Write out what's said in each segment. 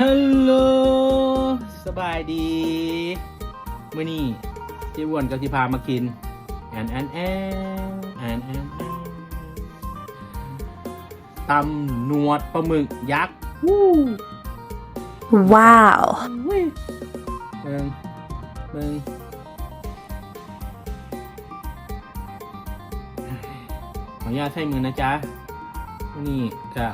ฮัลโหลสบายดีเมื่อนี้เจ๊อ้วนก็ที่พามากินแอนแอนแอนแอนแอนแอนตำหนวดปลาหมึกยักษ์วู้ว้าวเว้ยเบิงเบิงขออนุญาตใช้มือนะจ๊ะมื่อนี่ก็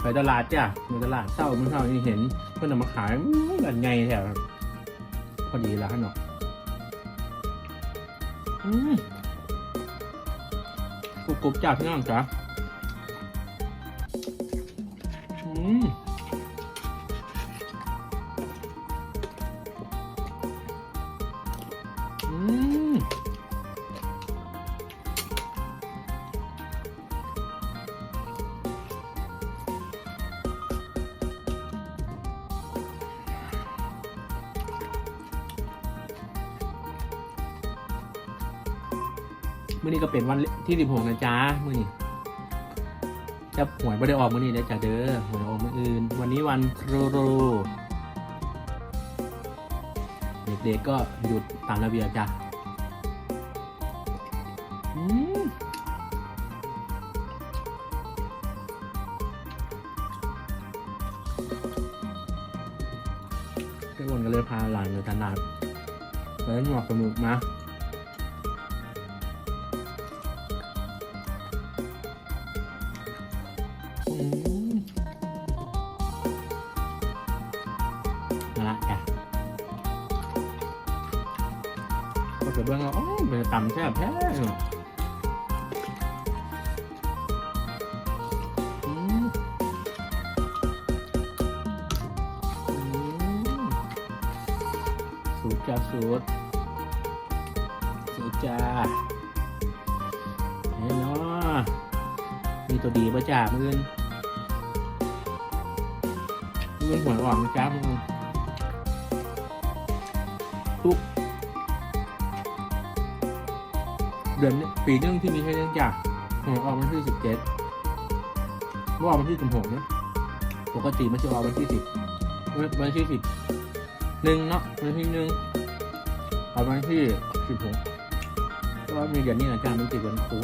ไปตลาดจ้ะในตลาดเศร้าเมื่อเช้านี่เห็นเพื่อนนำมาขายแบบไงแถวพอดีแล้วฮะเนาะอืมกรุบกรุบจ้าพี่น้องจ้ะอืม มื่อนี้ก็เป็นวันที่สิบหกนะจ๊ะมื่อนี้จะหวยไม่ได้ออกมื่อนี้นะจ๊ะเด้อหวยออกมื่ออื่น วันนี้วันครูรเด็กๆก็หยุดตามระเบียบจ้ะอืมก็วนก็เลยพาหลานไปตลาดไปเล่นหมอกสนุกมา อืมมาละจ้ะก็จะเบื้องเราอ๋อเป็นตำแซ่บแท้สูตรจ้าสูตรสูตรจ้าเฮ้ยเนาะมีตัวดีป่ะจ้าเมึ งมึงหัวอ่อนนะจ้ามึงทุกเดือนนี้ปีนึงที่มีแค่เรื่องจ้าหัวออกวันที่สิบเจ็ดเมื่อวันที่สิบหกนะปกติมันจะออกวันที่สิบวันที่สิบหนึ่งเนาะวันที่หนึ่งออกวันที่สิบหกเพราะว่ามีเดือนนี้นะจ้ามันติดวันครู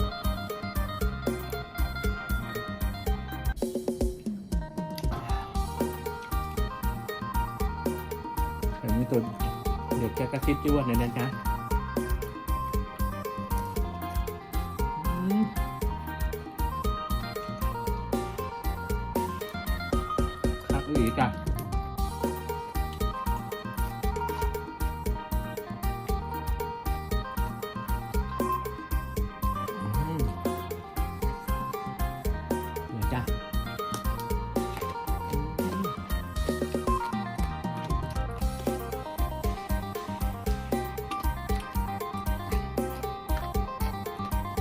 อันนี้ตัวเด็กแกกระซิบจ้วนเลยนะจ๊ะอืมคักอีกจ้ะ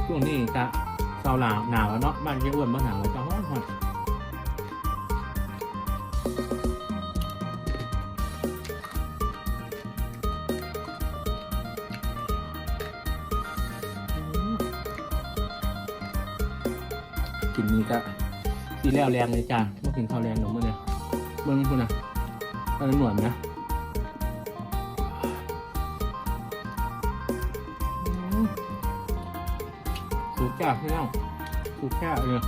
ช่วงนี้จะเศร้าหนาวหนาวแล้วเนาะบ้านเยอ้วนบ้านหนาวแล้วจะฮ้อนฮ้อนกินนี้ก็สีแล้วแรงเลยจ้าเมื่อกินข้าวแรงหนูเมื่อเนี่ยเมื่อคุณนะตอนนั้นหนวดนะ สูตรจ้าพี่น้องสูตรแค่เนี่ย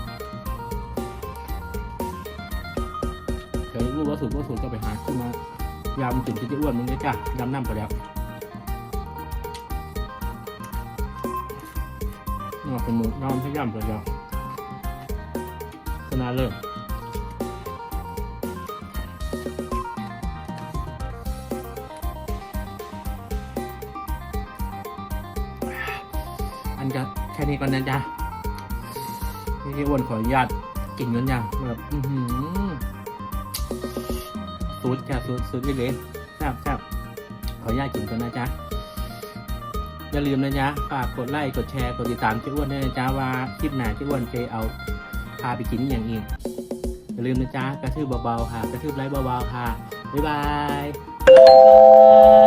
เคยรู้ว่าสูตรว่าสูตรก็ไปหาขึ้นมายำถึงจะอ้วนมึงได้จ้ะยำน้ำไปแล้วนอกเป็นมือยำให้ยำไปแล้วชนะเลิศ แค่นี้ก่อนนะจ๊ะพี่อ้วนขออนุญาตกินกันย่างแบบอือหือสูตรจ้ะสูตรสูตรเล็กๆแซ่บแซ่บขออนุญาตกินกันนะจ๊ะอย่าลืมนะจ๊ะฝากกดไลค์กดแชร์กดติดตามเจ้อ้วนด้วยนะจ๊ะว่าคลิปไหน้าเจ้อ้วนจะเอาพาไปกินอย่างอื่นอย่าลืมนะจ๊ะกระทืบเบาๆค่ะ กระทืบไลค์เบาๆค่ะบ๊ายบาย